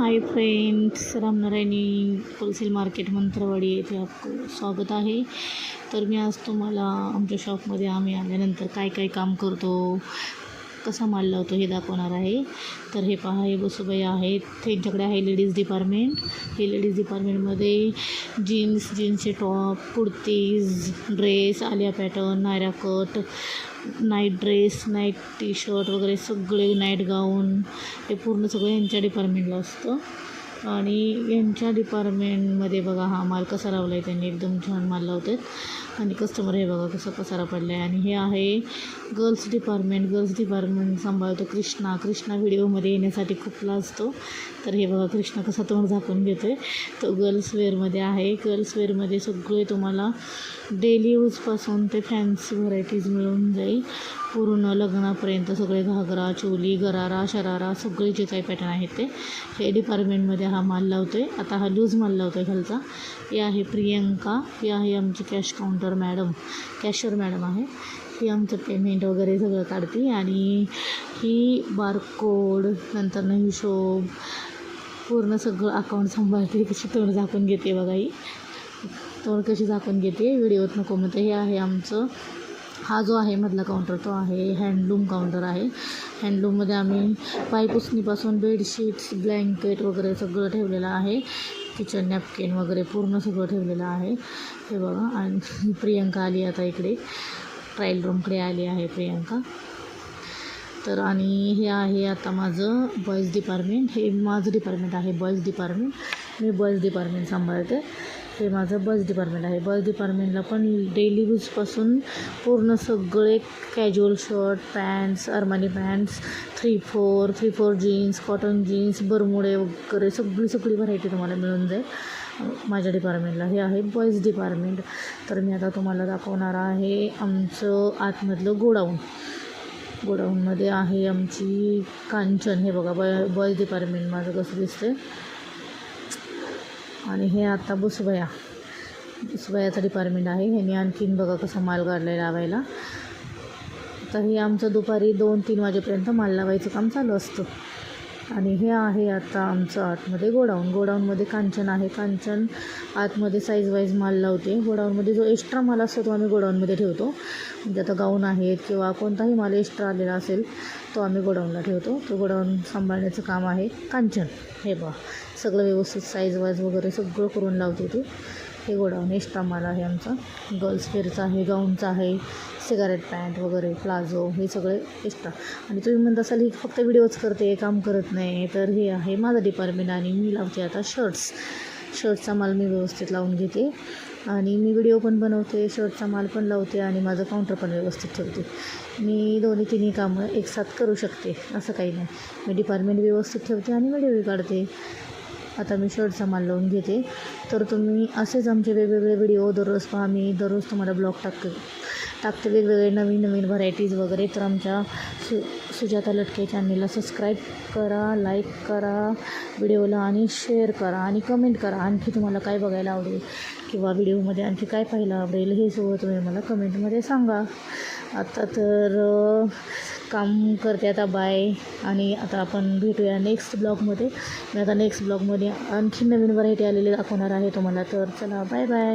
Hi friends Ramnarayani wholesale market Mantrawadi येथे आपलं स्वागत आहे. तर मी आज तुम्हाला आमच्या शॉपमध्ये आम्ही आल्यानंतर काय काय काम करतो कसा मांडला होतो हे दाखवणार आहे. तर हे पहा हे बसुबाई आहेत. त्यांच्याकडे आहे लेडीज डिपार्टमेंट. हे लेडीज डिपार्टमेंटमध्ये जीन्स जीन्सचे top kurtis dress Alia pattern Naira cut night dress night T shirt वगैरे सगळे नाईट गाऊन हे पूर्ण सगळं यांच्या डिपार्टमेंटला असतं. आणि यांच्या डिपार्टमेंटमध्ये बघा हा माल कसा लावला आहे त्यांनी एकदम छान माल लावतात. आणि कस्टमर हे बघा कसा पसारा पडला आहे आणि हे आहे गर्ल्स डिपार्टमेंट गर्ल्स डिपार्टमेंट सांभाळतो कृष्णा. कृष्णा व्हिडिओमध्ये येण्यासाठी खूप लाजतो तर हे बघा कृष्णा कसा तोंड झाकून घेतो आहे तो गर्ल्स वेअरमध्ये आहे. गर्ल्स वेअरमध्ये सगळे तुम्हाला डेली यूजपासून ते फॅन्सी व्हरायटीज मिळून जाईल. पूर्ण लग्नापर्यंत सगळे घागरा चोली गरारा शरारा सगळे जे काही पॅटर्न आहेत ते हे डिपार्टमेंटमध्ये हा माल लावतो आहे आता हा लूज माल लावतो आहे खालचा. ही आहे प्रियंका. ही आहे आमची cash counter madam cashier madam आहे. ही आमचं पेमेंट वगैरे सगळं काढते आणि ही बारकोड नंतर हिशोब पूर्ण सगळं अकाउंट सांभाळते. कशी तोंड झाकून घेते बघा ही. तोंड कशी झाकून घेते व्हिडिओत नको म्हणते. हे आहे आमचं हा जो आहे मधला काउंटर तो आहे हँडलूम काउंटर आहे. हँडलूममध्ये आम्ही पायपुसणीपासून बेडशीट्स ब्लँकेट वगैरे सगळं ठेवलेलं आहे. किचन नॅपकिन वगैरे पूर्ण सगळं ठेवलेलं आहे. हे बघा आणि प्रियंका आली आता इकडे. ट्रायल रूमकडे आली आहे प्रियंका. तर आणि हे आहे आता माझं बॉईज डिपार्टमेंट हे माझं डिपार्टमेंट आहे बॉईज डिपार्टमेंट मी बॉईज डिपार्टमेंट सांभाळते. हे माझं बस डिपार्टमेंट आहे. बस डिपार्टमेंटला पण डेली यूजपासून पूर्ण सगळे casual shirt pants Armani pants three four three four jeans cotton jeans बरमुडे वगैरे सगळी सगळी व्हरायटी तुम्हाला मिळून जाईल. माझ्या डिपार्टमेंटला हे आहे बॉईज डिपार्टमेंट तर मी आता तुम्हाला दाखवणार आहे आमचं आतमधलं गोडाऊन. गोडाऊनमध्ये आहे आमची कांचन. हे बघा बॉय बॉईज डिपार्टमेंट माझं कसं दिसते आणि हे आता बुसबया बुसबयाचं डिपार्टमेंट आहे. ह्यांनी आणखीन बघा कसा माल काढला आहे लावायला. तर हे आमचं दुपारी दोन तीन वाजेपर्यंत माल लावायचं काम चालू असतं. आणि हे आहे आता आमचं आतमध्ये गोडाऊन. गोडाऊनमध्ये कांचन आहे. कांचन आतमध्ये साईज वाईज माल लावते. गोडाऊनमध्ये जो एक्स्ट्रा माल असतो तो आम्ही गोडाऊनमध्ये ठेवतो. म्हणजे आता गाऊन आहेत किंवा कोणताही माल एक्स्ट्रा आलेला असेल तो आम्ही गोडाऊनला ठेवतो. तो गोडाऊन सांभाळण्याचं काम आहे कांचन. हे बघा. सगळं व्यवस्थित साईज वाईज वगैरे सगळं करून लावते ती. हे गोडाऊन एक्स्ट्रा माल आहे आमचा. गर्ल्स वेअरचा आहे गाऊनचा आहे सिगारेट पॅन्ट वगैरे प्लाझो हे सगळे एक्स्ट्रा आणि तुम्ही म्हणत असाल ही फक्त व्हिडिओज करते काम करत नाही तर हे आहे माझं डिपार्टमेंट आणि मी लावते आता शर्ट्स शर्टचा माल मी व्यवस्थित लावून घेते. आणि मी व्हिडिओ पण बनवते शर्टचा माल पण लावते आणि माझं काउंटर पण व्यवस्थित ठेवते. मी दोन्ही तिन्ही कामं एकसाथ करू शकते असं काही नाही. मी डिपार्टमेंट व्यवस्थित ठेवते आणि व्हिडिओही काढते. आता मी शर्टचा माल लावून घेते. तर तुम्ही असेच आमचे वेगवेगळे व्हिडिओ दररोज पहा. मी दररोज तुम्हाला ब्लॉग टाकते. टाकते वेगवेगळे नवीन नवीन व्हरायटीज वगैरे. तर आमच्या सु सुजाता लटके चॅनलला सबस्क्राईब करा लाईक करा व्हिडिओला आणि शेअर करा आणि कमेंट करा. आणखी तुम्हाला काय बघायला आवडेल किंवा व्हिडिओमध्ये आणखी काय पाहायला आवडेल हे सगळं तुम्ही मला कमेंटमध्ये सांगा. आता तर काम करते आता बाय आणि आता आपण भेटूया नेक्स्ट ब्लॉगमध्ये मी आता नेक्स्ट ब्लॉगमध्ये आणखी नवीन व्हरायटी आलेली दाखवणार आहे तुम्हाला. तर चला बाय बाय